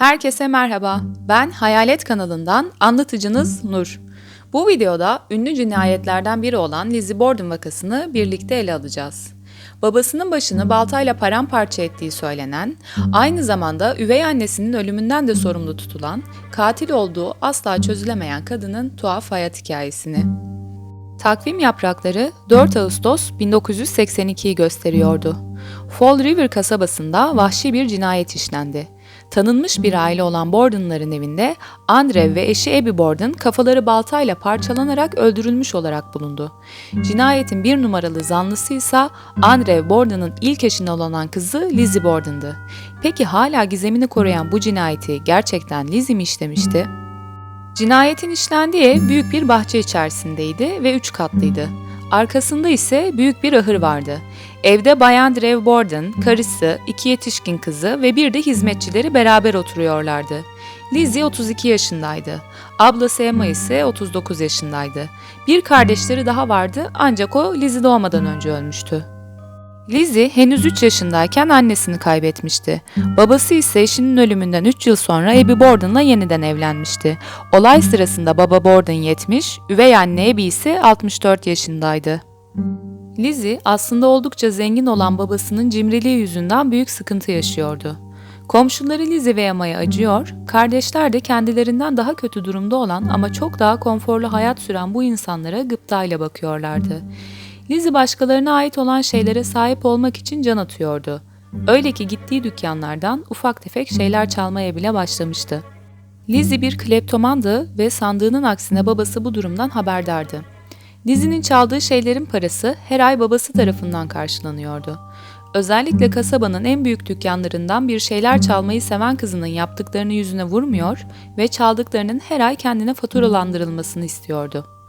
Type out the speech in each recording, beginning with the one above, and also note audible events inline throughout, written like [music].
Herkese merhaba. Ben Hayalet kanalından anlatıcınız Nur. Bu videoda ünlü cinayetlerden biri olan Lizzie Borden vakasını birlikte ele alacağız. Babasının başını baltayla paramparça ettiği söylenen, aynı zamanda üvey annesinin ölümünden de sorumlu tutulan, katil olduğu asla çözülemeyen kadının tuhaf hayat hikayesini. Takvim yaprakları 4 Ağustos 1982'yi gösteriyordu. Fall River kasabasında vahşi bir cinayet işlendi. Tanınmış bir aile olan Borden'ların evinde Andrew ve eşi Abby Borden kafaları baltayla parçalanarak öldürülmüş olarak bulundu. Cinayetin bir numaralı zanlısı ise Andrew Borden'ın ilk eşine olan kızı Lizzie Borden'dı. Peki hala gizemini koruyan bu cinayeti gerçekten Lizzie mi işlemişti? Cinayetin işlendiği ev büyük bir bahçe içerisindeydi ve üç katlıydı. Arkasında ise büyük bir ahır vardı. Evde Bayan Drew Borden, karısı, iki yetişkin kızı ve bir de hizmetçileri beraber oturuyorlardı. Lizzie 32 yaşındaydı. Ablası Emma ise 39 yaşındaydı. Bir kardeşleri daha vardı ancak o Lizzie doğmadan önce ölmüştü. Lizzie henüz 3 yaşındayken annesini kaybetmişti. Babası ise eşinin ölümünden 3 yıl sonra Abby Borden'la yeniden evlenmişti. Olay sırasında baba Borden 70, üvey anne Abby ise 64 yaşındaydı. Lizzie aslında oldukça zengin olan babasının cimriliği yüzünden büyük sıkıntı yaşıyordu. Komşuları Lizzie ve Emma'ya acıyor, kardeşler de kendilerinden daha kötü durumda olan ama çok daha konforlu hayat süren bu insanlara gıptayla bakıyorlardı. Lizzie başkalarına ait olan şeylere sahip olmak için can atıyordu. Öyle ki gittiği dükkanlardan ufak tefek şeyler çalmaya bile başlamıştı. Lizzie bir kleptomandı ve sandığının aksine babası bu durumdan haberdardı. Lizzie'nin çaldığı şeylerin parası her ay babası tarafından karşılanıyordu. Özellikle kasabanın en büyük dükkanlarından bir şeyler çalmayı seven kızının yaptıklarını yüzüne vurmuyor ve çaldıklarının her ay kendine faturalandırılmasını istiyordu.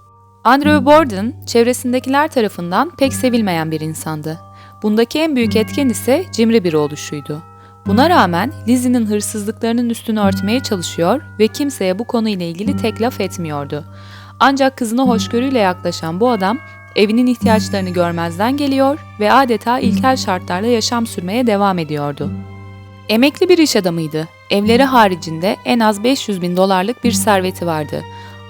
Andrew Borden, çevresindekiler tarafından pek sevilmeyen bir insandı. Bundaki en büyük etken ise cimri bir oluşuydu. Buna rağmen Lizzie'nin hırsızlıklarının üstünü örtmeye çalışıyor ve kimseye bu konuyla ilgili tek laf etmiyordu. Ancak kızına hoşgörüyle yaklaşan bu adam evinin ihtiyaçlarını görmezden geliyor ve adeta ilkel şartlarla yaşam sürmeye devam ediyordu. Emekli bir iş adamıydı. Evleri haricinde en az 500 bin dolarlık bir serveti vardı.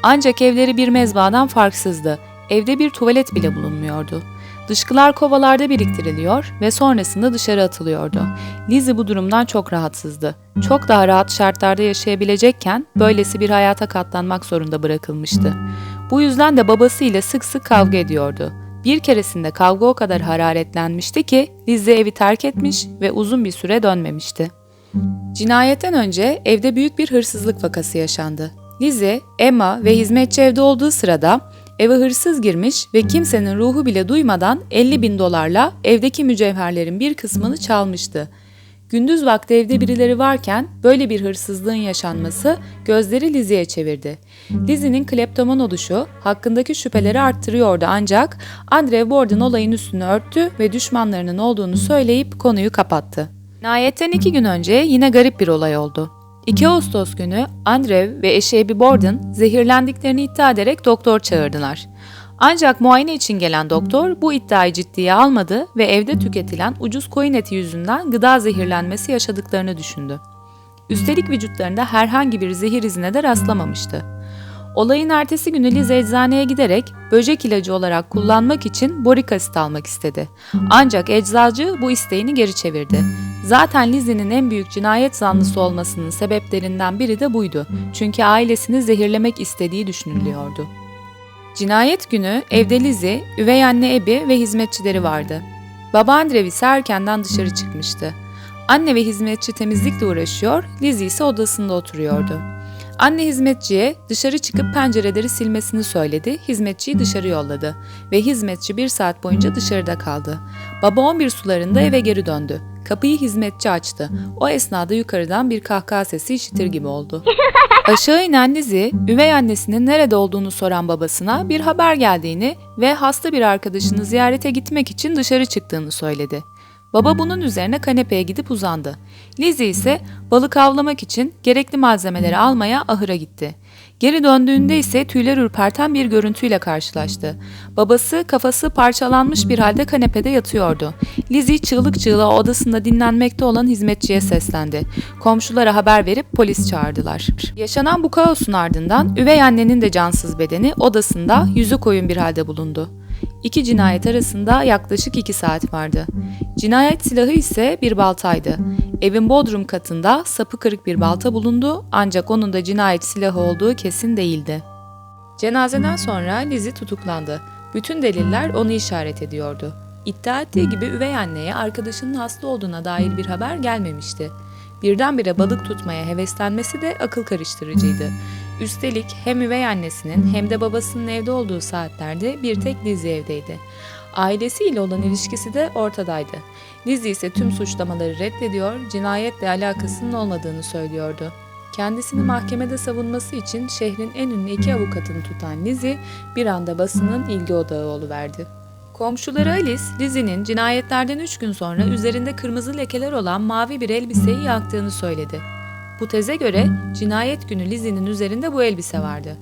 Ancak evleri bir mezbadan farksızdı. Evde bir tuvalet bile bulunmuyordu. Dışkılar kovalarda biriktiriliyor ve sonrasında dışarı atılıyordu. Lizzie bu durumdan çok rahatsızdı. Çok daha rahat şartlarda yaşayabilecekken böylesi bir hayata katlanmak zorunda bırakılmıştı. Bu yüzden de babasıyla sık sık kavga ediyordu. Bir keresinde kavga o kadar hararetlenmişti ki Lizzie evi terk etmiş ve uzun bir süre dönmemişti. Cinayetten önce evde büyük bir hırsızlık vakası yaşandı. Lizzie, Emma ve hizmetçi evde olduğu sırada eve hırsız girmiş ve kimsenin ruhu bile duymadan 50 bin dolarla evdeki mücevherlerin bir kısmını çalmıştı. Gündüz vakti evde birileri varken böyle bir hırsızlığın yaşanması gözleri Lizzie'ye çevirdi. Lizzie'nin kleptoman oluşu hakkındaki şüpheleri arttırıyordu ancak Andre Borden olayın üstünü örttü ve düşmanlarının olduğunu söyleyip konuyu kapattı. Nayetten iki gün önce yine garip bir olay oldu. 2 Ağustos günü Andrew ve eşi Abby Borden zehirlendiklerini iddia ederek doktor çağırdılar. Ancak muayene için gelen doktor bu iddiayı ciddiye almadı ve evde tüketilen ucuz koyun eti yüzünden gıda zehirlenmesi yaşadıklarını düşündü. Üstelik vücutlarında herhangi bir zehir izine de rastlamamıştı. Olayın ertesi günü Liz eczaneye giderek böcek ilacı olarak kullanmak için borik asit almak istedi. Ancak eczacı bu isteğini geri çevirdi. Zaten Lizzie'nin en büyük cinayet zanlısı olmasının sebeplerinden biri de buydu. Çünkü ailesini zehirlemek istediği düşünülüyordu. Cinayet günü evde Lizzie, üvey anne Abby ve hizmetçileri vardı. Baba Andrew ise erkenden dışarı çıkmıştı. Anne ve hizmetçi temizlikle uğraşıyor, Lizzie ise odasında oturuyordu. Anne hizmetçiye dışarı çıkıp pencereleri silmesini söyledi, hizmetçiyi dışarı yolladı ve hizmetçi bir saat boyunca dışarıda kaldı. Baba 11 sularında eve geri döndü. Kapıyı hizmetçi açtı. O esnada yukarıdan bir kahkaha sesi işitir gibi oldu. [laughs] Aşağı inen Lizzie, üvey annesinin nerede olduğunu soran babasına bir haber geldiğini ve hasta bir arkadaşını ziyarete gitmek için dışarı çıktığını söyledi. Baba bunun üzerine kanepeye gidip uzandı. Lizzie ise balık avlamak için gerekli malzemeleri almaya ahıra gitti. Geri döndüğünde ise tüyler ürperten bir görüntüyle karşılaştı. Babası kafası parçalanmış bir halde kanepede yatıyordu. Lizzie çığlık çığlığa odasında dinlenmekte olan hizmetçiye seslendi. Komşulara haber verip polis çağırdılar. Yaşanan bu kaosun ardından üvey annenin de cansız bedeni odasında yüzü koyun bir halde bulundu. İki cinayet arasında yaklaşık iki saat vardı. Cinayet silahı ise bir baltaydı. Evin bodrum katında sapı kırık bir balta bulundu ancak onun da cinayet silahı olduğu kesin değildi. Cenazeden sonra Lizzie tutuklandı. Bütün deliller onu işaret ediyordu. İddia ettiği gibi üvey anneye arkadaşının hasta olduğuna dair bir haber gelmemişti. Birdenbire balık tutmaya heveslenmesi de akıl karıştırıcıydı. Üstelik hem üvey annesinin hem de babasının evde olduğu saatlerde bir tek Lizzie evdeydi. Ailesiyle olan ilişkisi de ortadaydı. Lizzie ise tüm suçlamaları reddediyor, cinayetle alakasının olmadığını söylüyordu. Kendisini mahkemede savunması için şehrin en ünlü iki avukatını tutan Lizzie bir anda basının ilgi odağı oluverdi. Komşuları Alice, Lizzie'nin cinayetlerden üç gün sonra üzerinde kırmızı lekeler olan mavi bir elbiseyi yaktığını söyledi. Bu teze göre cinayet günü Lizzie'nin üzerinde bu elbise vardı.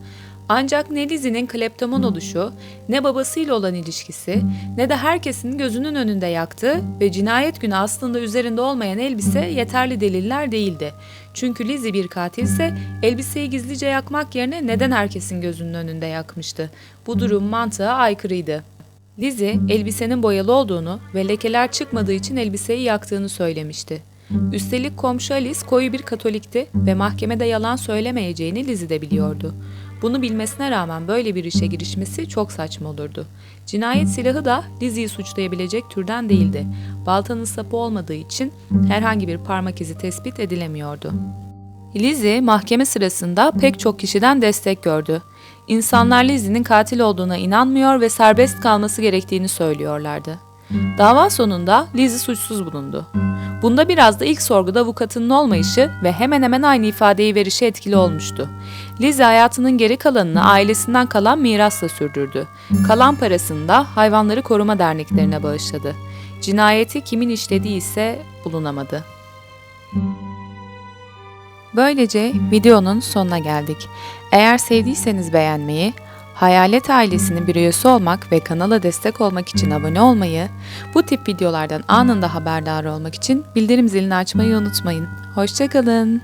Ancak ne Lizzie'nin kleptoman oluşu, ne babasıyla olan ilişkisi, ne de herkesin gözünün önünde yaktığı ve cinayet günü aslında üzerinde olmayan elbise yeterli deliller değildi. Çünkü Lizzie bir katilse elbiseyi gizlice yakmak yerine neden herkesin gözünün önünde yakmıştı? Bu durum mantığa aykırıydı. Lizzie elbisenin boyalı olduğunu ve lekeler çıkmadığı için elbiseyi yaktığını söylemişti. Üstelik komşu Alice koyu bir katolikti ve mahkemede yalan söylemeyeceğini Lizzie de biliyordu. Bunu bilmesine rağmen böyle bir işe girişmesi çok saçma olurdu. Cinayet silahı da Lizzie'yi suçlayabilecek türden değildi. Baltanın sapı olmadığı için herhangi bir parmak izi tespit edilemiyordu. Lizzie mahkeme sırasında pek çok kişiden destek gördü. İnsanlar Lizzie'nin katil olduğuna inanmıyor ve serbest kalması gerektiğini söylüyorlardı. Dava sonunda Lizzie suçsuz bulundu. Bunda biraz da ilk sorguda avukatının olmayışı ve hemen hemen aynı ifadeyi verişi etkili olmuştu. Lizzie hayatının geri kalanını ailesinden kalan mirasla sürdürdü. Kalan parasını da hayvanları koruma derneklerine bağışladı. Cinayeti kimin işlediği ise bulunamadı. Böylece videonun sonuna geldik. Eğer sevdiyseniz beğenmeyi, Hayalet ailesinin bir üyesi olmak ve kanala destek olmak için abone olmayı, bu tip videolardan anında haberdar olmak için bildirim zilini açmayı unutmayın. Hoşçakalın.